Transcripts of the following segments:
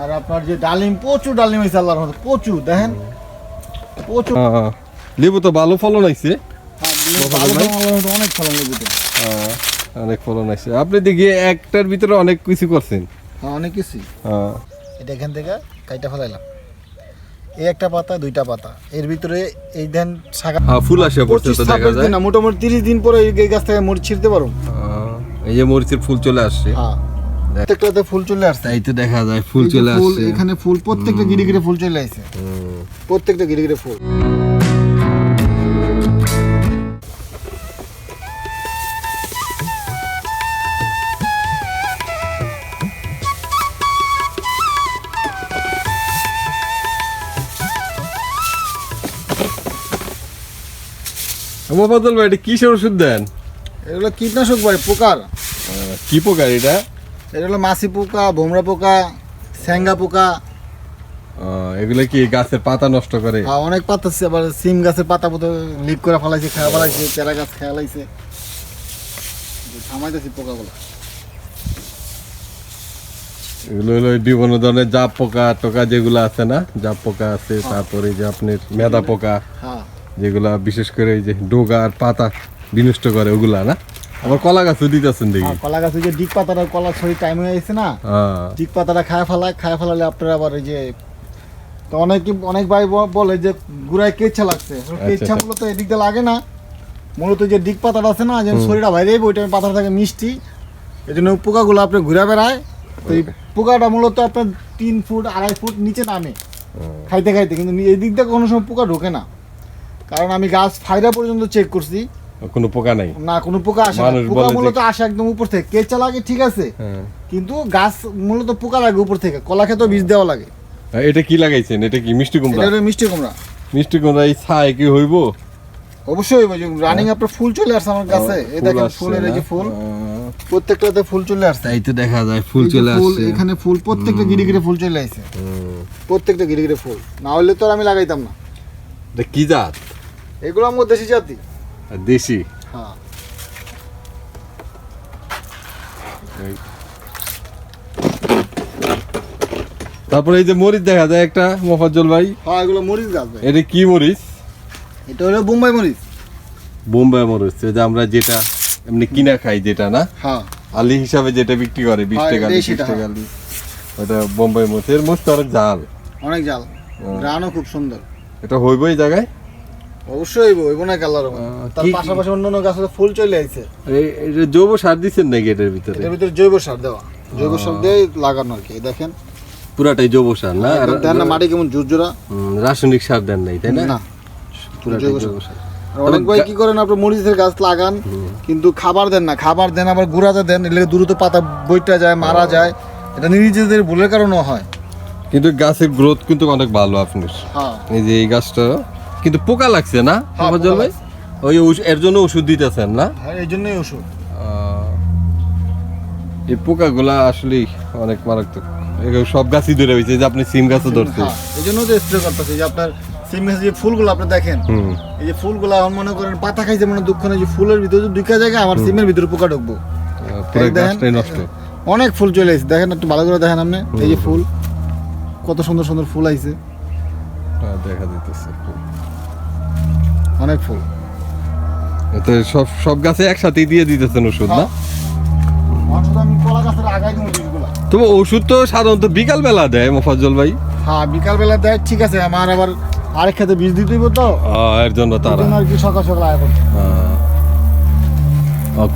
আর আপনার যে ডালিম প্রচুর ডালিম হয়েছে আল্লাহর মতো প্রচুর দেখেন। প্রচুর। লেবু তো ভালো ফলন আইছে। হ্যাঁ, অনেক ফলন লেবুতে অনেক ফলন আইছে। আপনি দেখি একটার ভিতরে অনেক কিছু করছেন। হ্যাঁ অনেক কিছুই হ্যাঁ, এটা এখান থেকে কাইটা ফেলাইলাম। এই একটা পাতা দুইটা পাতা। এর ভিতরে এই দেন শাখা হ্যাঁ, ফুল আসে পড়ছে তো দেখা যায়। না মোটামুটি তিরিশ দিন পরে এই গাছ থেকে মরিচ ছিঁড়তে পারো। এই যে মরিচের ফুল চলে আসছে। হ্যাঁ। প্রত্যেকটাতে ফুল চলে আসছে। তাই তো দেখা যায় ফুল এই চলে ফুল আসছে। এখানে ফুল প্রত্যেকটা গিরে গিরে ফুল চলে আসছে। প্রত্যেকটা গিরে গিরে ফুল মোফাজ্জল ভাই এটা কিসের ওষুধ দেন? এগুলো কীটনাশক ভাই পোকার। কি পোকার এটা? এটা হলো মাছি পোকা ভোমরা পোকা স্যাঙ্গা পোকা। এগুলো কি গাছের পাতা নষ্ট করে? অনেক পাতা আছে আবার সিম গাছের পাতা পতো লিক করে ফেলাইছে খেয়া ফেলাইছে চেরা গাছ খেয়া লাইছে। থামাইতেছি পোকাগুলো। এগুলো হলো বিভিন্ন ধরনের জাপ পোকা টোকা যেগুলো আছে না জাপ পোকা আছে তারপরে যে আপনার মেদা পোকা হ্যাঁ। যেগুলা বিশেষ করে এই যে ডোগা আর পাতা বিনষ্ট করে ওগুলা না? আবার কলা গাছও দিতেছেন দেখি। কলা গাছে যে ডিক পাতাটা কলা ছড়ি টাইম হয়ে গেছে না হ্যাঁ। ডিক পাতাটা খায় ফেলায় খায় ফেলালে আপনার আবার এই যে তো অনেক অনেক ভাই বলে যে গুড়ায় কেচ্ছা লাগছে? কেচ্ছা আচ্ছা। মূলত এদিক দিয়ে লাগে না। মূলত যে ডিক পাতাটা আছে না যে শরীরটা বাইরে ওইটা পাতাটা থাকে মিষ্টি। এই জন্য পোকাগুলো আপনি ঘুরে বেড়ায়। তো এই পোকাটা মূলত আপনার তিন ফুট আড়াই ফুট নিচে নামে। খাইতে খাইতে। কিন্তু এই দিক দিয়ে কোনো সময় পোকা ঢোকে না। কারণ আমি গাছ ফাইরা পর্যন্ত চেক করছি। কোনো পোকা নাই। না কোনো পোকা আসে না। পোকা মূলত আসে একদম উপর থেকে। কেঁচা লাগে ঠিক আছে হ্যাঁ। কিন্তু গাছ মূলত পোকা লাগে উপর থেকে। কলা খেতেও বীজ দেওয়া লাগে। এটা কি লাগাইছেন? এটা কি মিষ্টি কুমড়া? এটা মিষ্টি কুমড়া। মিষ্টি কুমড়া এই ছায় কি হইব? অবশ্যই রানিং আপনার ফুল চলে আসছে আমার কাছে। এই দেখেন ফুলের এই যে ফুল। প্রত্যেকটাতে ফুল চলে আসছে। তাই তো দেখা যায় ফুল এই চলে ফুল আসছে। এখানে ফুল প্রত্যেকটা গিরে গিরে ফুল চলে আসছে। প্রত্যেকটা গিরে গিরে ফুল। না হলে তো আমি লাগাইতাম না। এটা কি জাত? এগুলো আমার দেশি জাতি। হ্যাঁ। তারপরে এই যে মরিচ দেখা যায় একটা মোফাজ্জল ভাই। হ্যাঁ এগুলো মরিচ গাছ ভাই। এটা কি মরিচ? এটা হলো বোম্বাই মরিচ। বোম্বাই মরিচ যে আমরা যেটা এমনি কিনা খাই যেটা না? হ্যাঁ। আলি হিসাবে যেটা বিক্রি করে বিশ হ্যাঁ, টাকা বিশ টাকা আলি। ওটা বোম্বাই মরিচ এর মরিচ অনেক জাল অনেক জাল হুম। গ্রানও খুব সুন্দর। এটা হইব এই জায়গায়? অবশ্যই হইব না কালার তার পাশাপাশি অন্য অন্য গাছে ফুল চলে আইছে। এই- জৈব সার দিচ্ছেন নাকি এটার ভিতরে? এটার ভিতরে জৈব সার দেওয়া। জৈব সার দিয়ে লাগানো আর কি দেখেন। পুরাটাই জৈব সার না? দেন না মাটি কেমন হুম, রাসায়নিক সার দেন নাই তাই না? না পুরাটাই জৈব। সার। অনেক ভাই কি করেন আপনি মরিচের গাছ লাগান কিন্তু খাবার দেন না। খাবার দেন আবার গুঁড়াতে দেন এলে দ্রুত পাতা বইটা যায় মারা যায়। এটা নিজেদের ভুলের কারণেও হয়। কিন্তু গাছের গ্রোথ কিন্তু অনেক ভালো আপনার। হ্যাঁ। এই যে এই গাছটা কিন্তু পোকা লাগছে না? হ্যাঁ, মোফাজ্জল পোকা ভাই ওই এর জন্য ওষুধ দিতেছেন না? হ্যাঁ এই জন্যই ওষুধ। এই পোকাগুলা আসলে অনেক মারাত্মক। সব গাছই ধরে হয়েছে যে আপনি সিম গাছও ধরছে হ্যাঁ এই জন্য তো স্প্রে করতেছে। যে আপনার সিম গাছের যে ফুলগুলো আপনি দেখেন এই যে ফুলগুলো এখন মনে করেন পাতা খাইছে মনে দুঃখ নেই যে ফুলের ভিতরে যদি ঢুকা জায়গা আমার সিমের ভিতরে পোকা ঢুকবো। পুরো দেখেন, গাছটাই নষ্ট। অনেক ফুল চলে এসেছে দেখেন একটু ভালো করে দেখেন আপনি এই যে ফুল। কত সুন্দর সুন্দর ফুল আইছে। হ্যাঁ, দেখা দিতেছে। অনেক ফুল। তো সব সব গাছে একসাথে দিয়ে দিতেছেন ওষুধ না? তবে ওষুধ তো সাধারণত বিকাল বেলা দেয় মোফাজ্জল ভাই? হ্যাঁ বিকালবেলা দেয় ঠিক আছে আমার আবার আরেক খেতে বীজ দিতে তো। এর জন্য তারা। আর কি সকাল সকাল আয়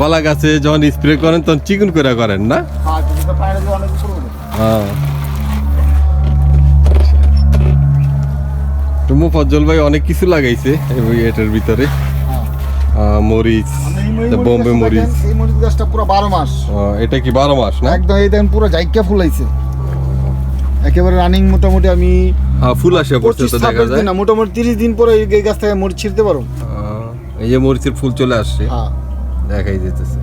কলা গাছে যখন স্প্রে করেন তখন চিকন করে করেন না? হ্যাঁ তো মোফাজ্জল ভাই অনেক কিছু লাগাইছে এই এটার ভিতরে। হ্যাঁ। মরিচ বোম্বে মরিচ। এই মরিচ গাছটা পুরো বারো মাস। এটা কি বারো মাস না? একদম এই দেখেন পুরো জাইকা ফুল আইছে একেবারে রানিং মোটামুটি আমি হ্যাঁ, ফুল আসে পড়ছে তো দেখা যায়। না মোটামুটি তিরিশ দিন পরে এই গাছ থেকে মরিচ ছিঁড়তে পারো। এই যে মরিচের ফুল চলে আসছে। হ্যাঁ। দেখাই যেতেছে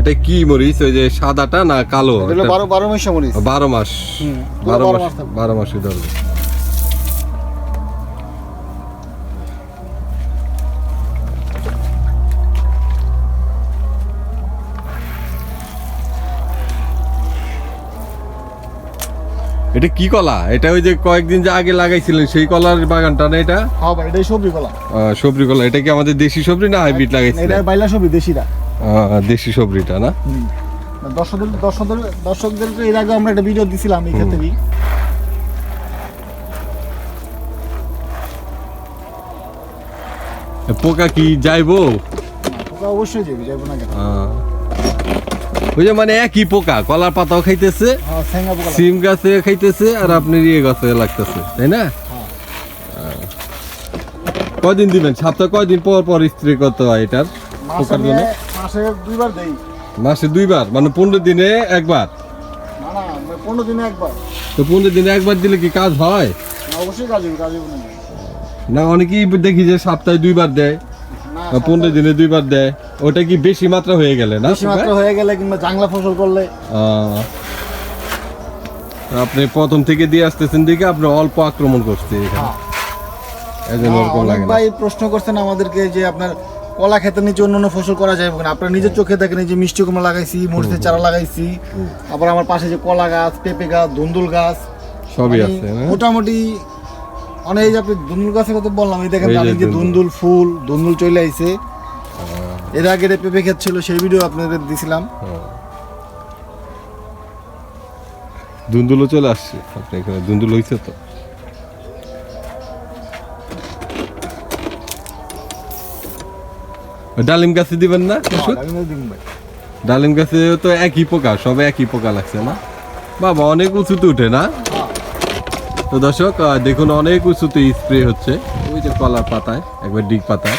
এটা কি মরিচ? ওই যে সাদাটা না কালো? এটা হলো এটা- বারো বারো মাসে মরিচ। বারো মাস। হুম, পুরো বারো বারো মাস মাস থাকবে। বারো মাসই ধরবে। এটা কি কলা? এটা ওই যে কয়েকদিন যে আগে লাগাইছিলেন সেই কলার বাগানটা না এটা? হ্যাঁ ভাই এটাই সবজি কলা। সবজি কলা। এটা কি আমাদের দেশি সবজি না হাইব্রিড লাগাইছিলেন? এটা বাইলা সবজি আহ, দেশি সবজিটা না। দর্শকদের দর্শকদের দর্শকদেরকে এর আগে আমরা একটা ভিডিও দিছিলাম এই ক্ষেত্রেই এ, পোকা কি যাইবো? ওকে অবশ্যই যাবি যাব না কেন? ওই যে মানে একই পোকা কলার পাতাও খাইতেছে হ্যাঁ সিম গাছে খাইতেছে আর আপনার ইয়ে গাছে লাগতেছে তাই না? হ্যাঁ। কয়দিন দিবেন? সপ্তাহে কয়দিন পর পর স্প্রে করতে হয় এটার মাসে পোকার জন্য? মাসে দুইবার দেই। মাসে দুইবার? মানে পনেরো দিনে একবার? না না আমরা পনেরো দিনে একবার। তো পনেরো দিনে একবার দিলে কি কাজ হয়? না, অবশ্যই কাজ হবে কাজ হবে না। না অনেকেই দেখি যে সপ্তাহে দুইবার দেয়। পনেরো দিনে দুইবার দেয়। ওটা কি বেশি মাত্রা হয়ে গেলে না বেশি মাত্রা হয়ে গেলে কিংবা জাংলা ফসল করলে। আপনি প্রথম থেকে দিয়ে আসতেছেন দিকে আপনি অল্প আক্রমণ করছে এখানে। হ্যাঁ। ভাই প্রশ্ন করছেন আমাদেরকে যে আপনার কলা খেতের নিচে অন্য অন্য ফসল করা যায় আপনার নিজের চোখে দেখেন যে মিষ্টি কুমড়া লাগাইছি মরিচের চারা লাগাইছি। আবার আমার পাশে যে কলা গাছ পেঁপে গাছ ধুন্দুল গাছ সবই আছে মোটামুটি অনেক এই যে আপনি গাছের কথা বললাম এই দেখেন যে আমি ফুল চলে আইছে। এর আগে যে পেঁপে ক্ষেত ছিল সেই ভিডিও আপনাদের দিছিলাম। দুন্দুলো চলে আসছে আপনি এখানে দুন্দুল তো। ডালিম গাছে দিবেন না ডালিম গাছে তো একই পোকা সব একই পোকা লাগছে না? বাবা অনেক উঁচুতে উঠে না? তো দর্শক দেখুন অনেক উঁচুতে স্প্রে হচ্ছে। ওই যে কলার পাতায় একবার ডিগ পাতায়।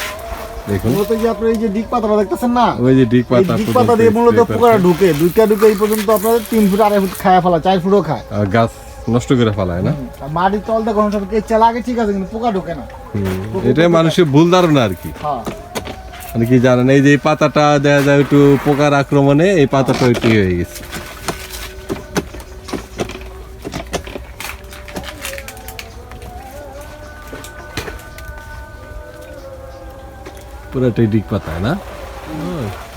দেখুন। মূলত যে আপনি এই যে পাতাটা দেখতেছেন না? ওই যে ডিগ এই পাতা দিক পাতা দিয়ে মূলত spray ঢুকে। দুইটা ঢুকে এই পর্যন্ত আপনাদের তিন ফুট আড়াই ফুট খায়া ফেলা চার ফুটও খায়। গাছ নষ্ট করে ফেলায় না? মাটির তল দেখুন সব কেচা লাগে ঠিক আছে কিন্তু পোকা ঢোকে না। মানুষের ভুল ধারণা আর কি। হ্যাঁ। মানে কি জানেন এই যে এই পাতাটা দেখা যায় একটু পোকার আক্রমণে এই পাতাটা একটু ইয়ে হয়ে গেছে। পুরাটাই ডিগ পাতায় না?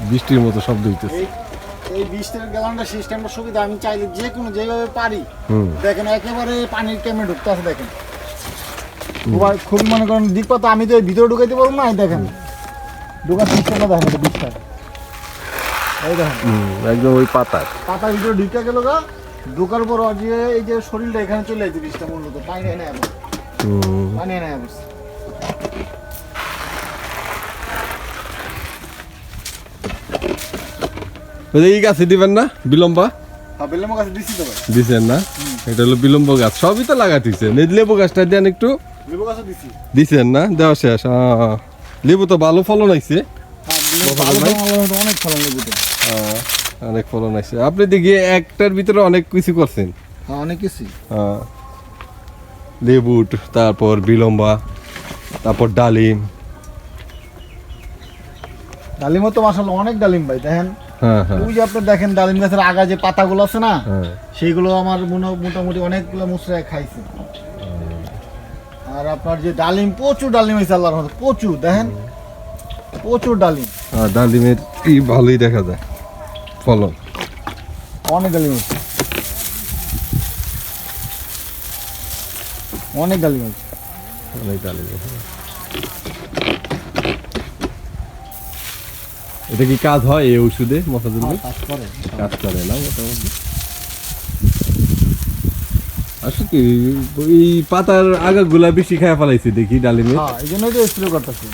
বৃষ্টির মতো শব্দ হইতেছে। এই বৃষ্টির গ্যালানটা সিস্টেমটা সুবিধা আমি চাইলে যে কোনো যেভাবে পারি। দেখেন একেবারে পানির কেমনে ঢুকতে আছে দেখেন। খুবই মনে করেন দিক পাতা আমি তো ভিতরে ঢুকাইতে পারব না দেখেন। ঢুকার সিস্টেমটা দেখেন বৃষ্টিটা এই দেখেন। একদম ওই পাতার। পাতার ভিতরে ঢুকে গেল গা। ঢোকার পর যে এই যে শরীরটা এখানে চলে যাচ্ছে বৃষ্টিটা মূলত পানি আবার হুম। পানি এনে আবার ওই যে এই গাছে দিবেন না? বিলম্বা? হ্যাঁ দিছেন না? এটা হলো বিলম্ব গাছ। সবই তো লাগাতেছে। লেবু গাছটা দেন একটু। দিছেন না? দেওয়া শেষ। লেবু তো ভালো ফলন আইছে। হ্যাঁ অনেক ফলন আইছে। আপনি দেখি একটার ভিতরে অনেক কিছু করছেন। হ্যাঁ অনেক কিছুই আহ, লেবু তারপর বিলম্বা তারপর ডালিম। ডালিমও তো মাসাল্লাহ অনেক ডালিম ভাই দেখেন। ওই যে আপনি দেখেন ডালিম গাছের আগা যে পাতাগুলো আছে না হ্যাঁ। সেইগুলো আমার মনে- মোটামুটি অনেকগুলো মুসরায় খাইছে। আর আপনার যে ডালিম প্রচুর ডালিম হয়েছে আল্লাহর রহমতে প্রচুর দেখেন। প্রচুর ডালিম। আর ডালিমের কি ভালোই দেখা যায় ফলন। অনেক ডালিম হয়েছে অনেক ডালিম হয়েছে অনেক ডালিম এটা কি কাজ হয় এই ওষুধে মফাজুল ভাই? কাজ করে না মোটামুটি। আসলে কি এই পাতার আগাগুলা বেশি খায় ফেলাইছে দেখি ডালিমে। হ্যাঁ এই জন্যই তো স্প্রে করতেছি।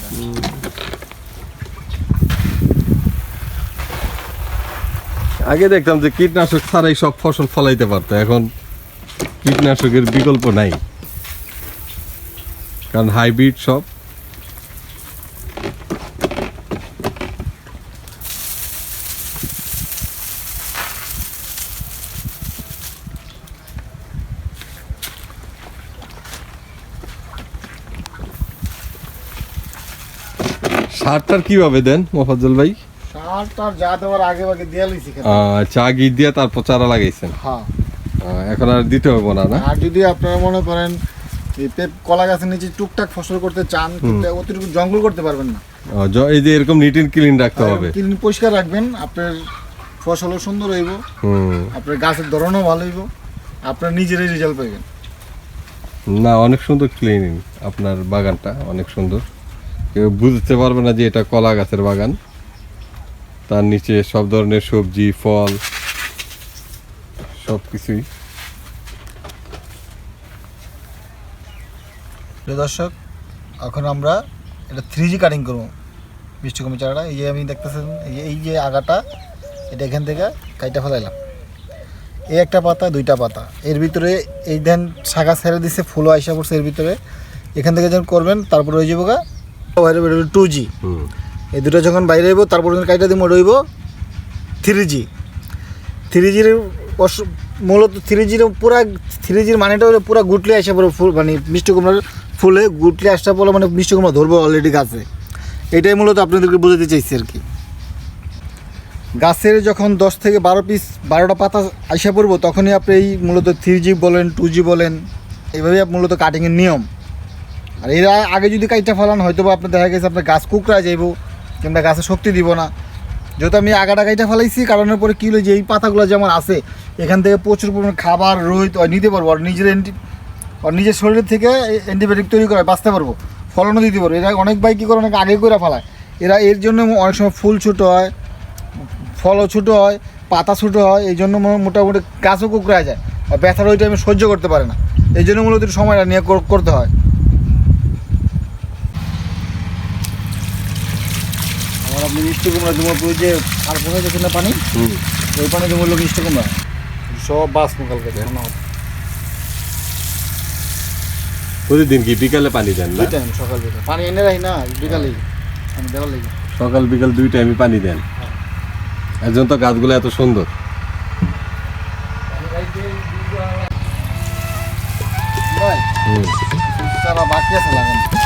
আগে দেখতাম যে কীটনাশক ছাড়াই সব ফসল ফলাইতে পারতো এখন কীটনাশকের বিকল্প নাই। কারণ হাইব্রিড সব। সারটার কীভাবে দেন মোফাজ্জল ভাই? সার টার যা দেওয়ার আগে আগে দিয়ে লইছি চা ঘি দিয়ে তারপর চারা লাগাইছেন? হ্যাঁ। এখন আর দিতে হবে না না? আর যদি আপনারা মনে করেন কলা গাছের নিচে টুকটাক ফসল করতে চান অতিরিক্ত জঙ্গল করতে পারবেন না। এই যে এরকম নিট এন্ড ক্লিন রাখতে হবে। ক্লিন পরিষ্কার রাখবেন আপনার ফসলও সুন্দর হইব আপনার গাছের ধরনও ভালো হইব আপনার নিজেরাই রেজাল্ট পাবেন না অনেক সুন্দর ক্লিনিং আপনার বাগানটা অনেক সুন্দর। কেউ বুঝতে পারবে না যে এটা কলা গাছের বাগান। তার নিচে সব ধরনের সবজি, ফল সব কিছুই দর্শক, এখন আমরা এটা থ্রি জি কাটিং করব। মিষ্টি কুমড়ো চারাটা, এই যে আমি দেখতেছেন, এই যে আগাটা, এটা এখান থেকে কাইটা ফেলাইলাম। এই একটা পাতা, দুইটা পাতা। এর ভিতরে এই ধ্যান শাখা ছেড়ে দিছে, ফুলও আইসা পড়ছে এর ভিতরে। এখান থেকে যখন করবেন, তারপরে ওই যাব টু জি এই দুটো যখন বাইরে হইব তারপর কাইটা দিব রইব থ্রি জি থ্রি জির মূলত থ্রি জির পুরা থ্রি জির মানেটা হলো পুরা গুটলি আসা পড়ে ফুল মানে মিষ্টি কুমড়ার ফুলে গুটলি আসা পড়ে মানে মিষ্টি কুমড়া ধরবো অলরেডি গাছে। এটাই মূলত আপনাদেরকে বোঝাতে চাইছি আর কি। গাছের যখন দশ থেকে বারো পিস বারোটা পাতা আসা পড়ব তখনই আপনি এই মূলত থ্রি জি বলেন টু জি বলেন এইভাবেই মূলত কাটিংয়ের নিয়ম। আর এর আগে যদি কাইটা ফেলান হয়তো বা আপনার দেখা গেছে আপনার গাছ কুকড়া যাইব, কিংবা গাছে শক্তি দিব না। যেহেতু আমি আগাটা কাইটা ফেলাইছি, কারণের পরে কী হলো যে এই পাতাগুলো যেমন আছে, এখান থেকে প্রচুর পরিমাণে খাবার, রোহিত নিতে পারব, আর নিজের অ্যান্টি আর নিজের শরীরের থেকে অ্যান্টিবায়োটিক তৈরি করে বাঁচতে পারব, ফলনও দিতে পারব। এরা অনেক ভাই কী করে, অনেক আগে করে ফেলায়। এরা এর জন্য অনেক সময় ফুল ছোটো হয়, ফলও ছোটো হয়, পাতা ছোটো হয়, এই জন্য মোটামুটি গাছও কুকড়া যায়, আর ব্যথার ওই টাইমে সহ্য করতে পারে না। এই জন্য মূলত সময়টা নিয়ে করতে হয়। আপনি মিষ্টি কুমড়া তোমার যে আর কোথায় না পানি ওই পানি তোমার লোক মিষ্টি কুমড়া। সব বাস মোকাল গেছে প্রতিদিন কি বিকালে পানি দেন না? টাইম সকাল বিকাল পানি এনে রাখি না বিকালেই। আমি দেওয়ার লাগি সকাল বিকাল দুই টাইমে পানি দেন। একজন জন্য তো গাছগুলো এত সুন্দর। বাকি আছে লাগানো।